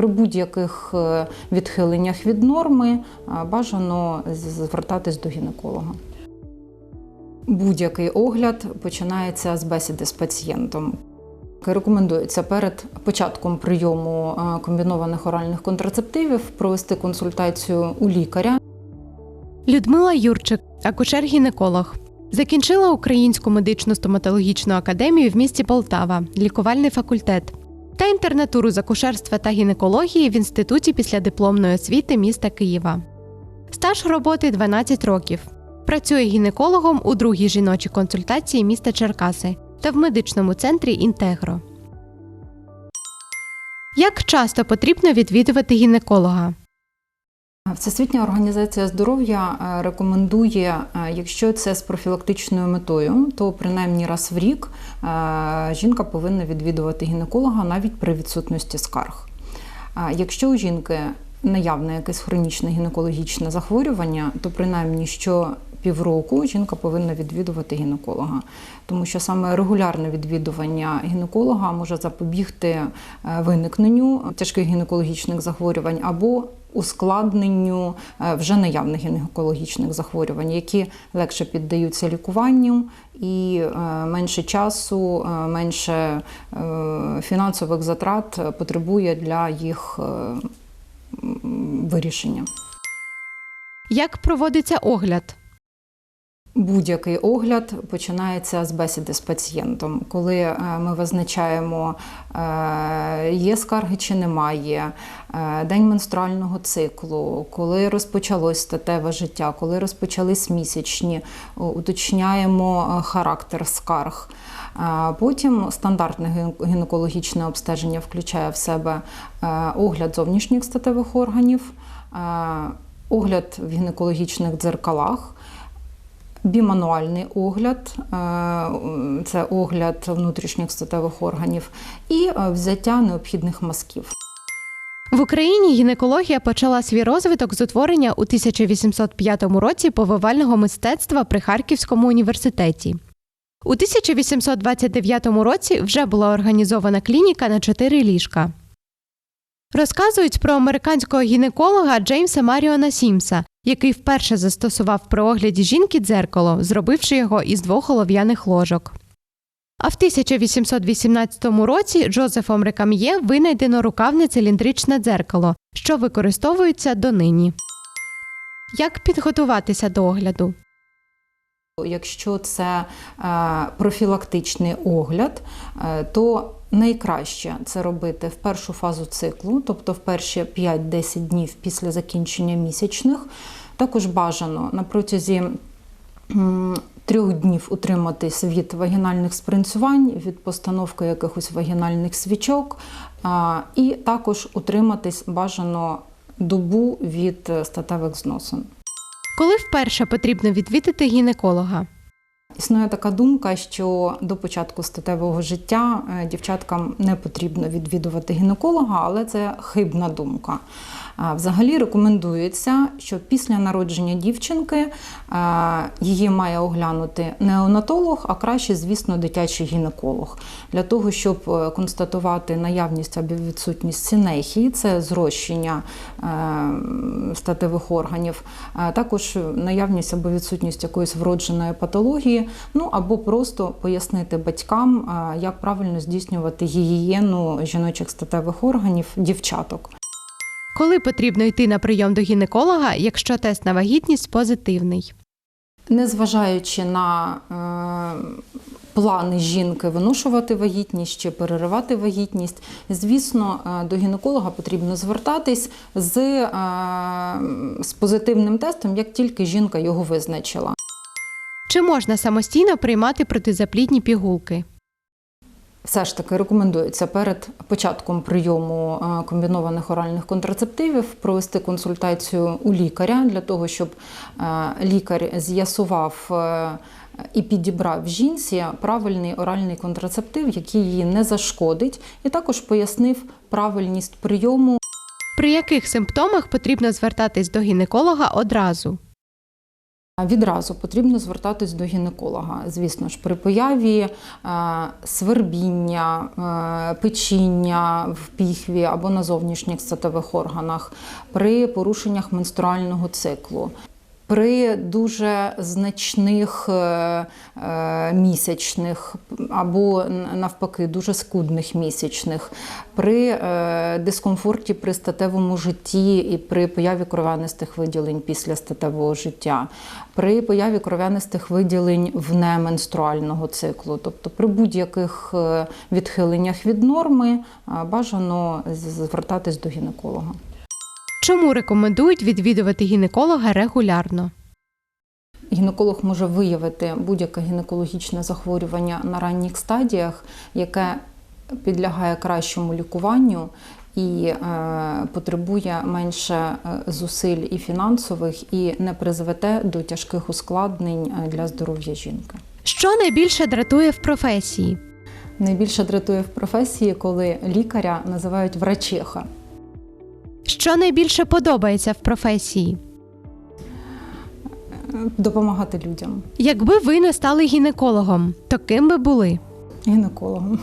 При будь-яких е, відхиленнях від норми е, бажано звертатись до гінеколога. Будь-який огляд починається з бесіди з пацієнтом. Рекомендується перед початком прийому е, комбінованих оральних контрацептивів провести консультацію у лікаря. Людмила Юрчик, акушер-гінеколог. Закінчила Українську медичну стоматологічну академію в місті Полтава, лікувальний факультет та інтернатуру з акушерства та гінекології в інституті післядипломної освіти міста Києва. Стаж роботи 12 років. Працює гінекологом у другій жіночій консультації міста Черкаси та в медичному центрі Інтегро. Як часто потрібно відвідувати гінеколога? Всесвітня організація здоров'я е, рекомендує, е, якщо це з профілактичною метою, то принаймні раз в рік е, жінка повинна відвідувати гінеколога навіть при відсутності скарг. Якщо у жінки наявне якесь хронічне гінекологічне захворювання, то принаймні що півроку жінка повинна відвідувати гінеколога, тому що саме регулярне відвідування гінеколога може запобігти е, виникненню тяжких гінекологічних захворювань або ускладненню е, вже наявних гінекологічних захворювань, які легше піддаються лікуванню і е, менше часу, менше фінансових затрат потребує для їх вирішення. Як проводиться огляд? Будь-який огляд починається з бесіди з пацієнтом, коли е, ми визначаємо, е, є скарги чи немає, е, день менструального циклу, коли розпочалось статеве життя, коли розпочались місячні, уточняємо характер скарг. Потім стандартне гінекологічне обстеження включає в себе огляд зовнішніх статевих органів, огляд в гінекологічних дзеркалах. Бімануальний огляд, е, це огляд внутрішніх статевих органів, і е, взяття необхідних мазків. В Україні гінекологія почала свій розвиток з утворення у 1805 році повивального мистецтва при Харківському університеті. У 1829 році вже була організована клініка на чотири ліжка. Розказують про американського гінеколога Джеймса Маріона Сімса, який вперше застосував при огляді жінки дзеркало, зробивши його із двох олов'яних ложок. А в 1818 році Джозефом Рекам'є винайдено рукавне циліндричне дзеркало, що використовується донині. Як підготуватися до огляду? Якщо це е, профілактичний огляд, е, то найкраще це робити в першу фазу циклу, тобто в перші 5-10 днів після закінчення місячних. Також бажано на протязі трьох днів утриматись від вагінальних спринцювань, від постановки якихось вагінальних свічок, і також утриматись бажано добу від е, статевих зносин. Коли вперше потрібно відвідати гінеколога? Існує така думка, що до початку статевого життя е, дівчаткам не потрібно відвідувати гінеколога, але це хибна думка. Взагалі рекомендується, що після народження дівчинки е, її має оглянути неонатолог, а краще, звісно, дитячий гінеколог. Для того, щоб е, констатувати наявність або відсутність синехії, це зрощення е, статевих органів, також наявність або відсутність якоїсь вродженої патології, ну або просто пояснити батькам, як правильно здійснювати гігієну жіночих статевих органів дівчаток. Коли потрібно йти на прийом до гінеколога, якщо тест на вагітність позитивний? Незважаючи на е, плани жінки виношувати вагітність чи переривати вагітність, звісно, е, до гінеколога потрібно звертатись з, е, з позитивним тестом, як тільки жінка його визначила. Чи можна самостійно приймати протизаплідні пігулки? Все ж таки рекомендується перед початком прийому е, комбінованих оральних контрацептивів провести консультацію у лікаря для того, щоб е, лікар з'ясував е, і підібрав жінці правильний оральний контрацептив, який її не зашкодить, і також пояснив правильність прийому При яких симптомах потрібно звертатись до гінеколога одразу? Відразу потрібно звертатись до гінеколога. Звісно ж, при появі е, свербіння, е, печіння в піхві або на зовнішніх статевих органах, при порушеннях менструального циклу. При дуже значних е, е, місячних або навпаки дуже скудних місячних, при е, дискомфорті при статевому житті і при появі кров'янистих виділень після статевого життя, при появі кров'янистих виділень внеменструального циклу, тобто при будь-яких відхиленнях від норми бажано звертатись до гінеколога. Чому рекомендують відвідувати гінеколога регулярно? Гінеколог може виявити будь-яке гінекологічне захворювання на ранніх стадіях, яке підлягає кращому лікуванню і е, потребує менше е, зусиль і фінансових, і не призведе до тяжких ускладнень е, для здоров'я жінки. Що найбільше дратує в професії? Найбільше дратує в професії, коли лікаря називають врачеха. Що найбільше подобається в професії? Допомагати людям, Якби ви не стали гінекологом, то ким би були? гінекологом.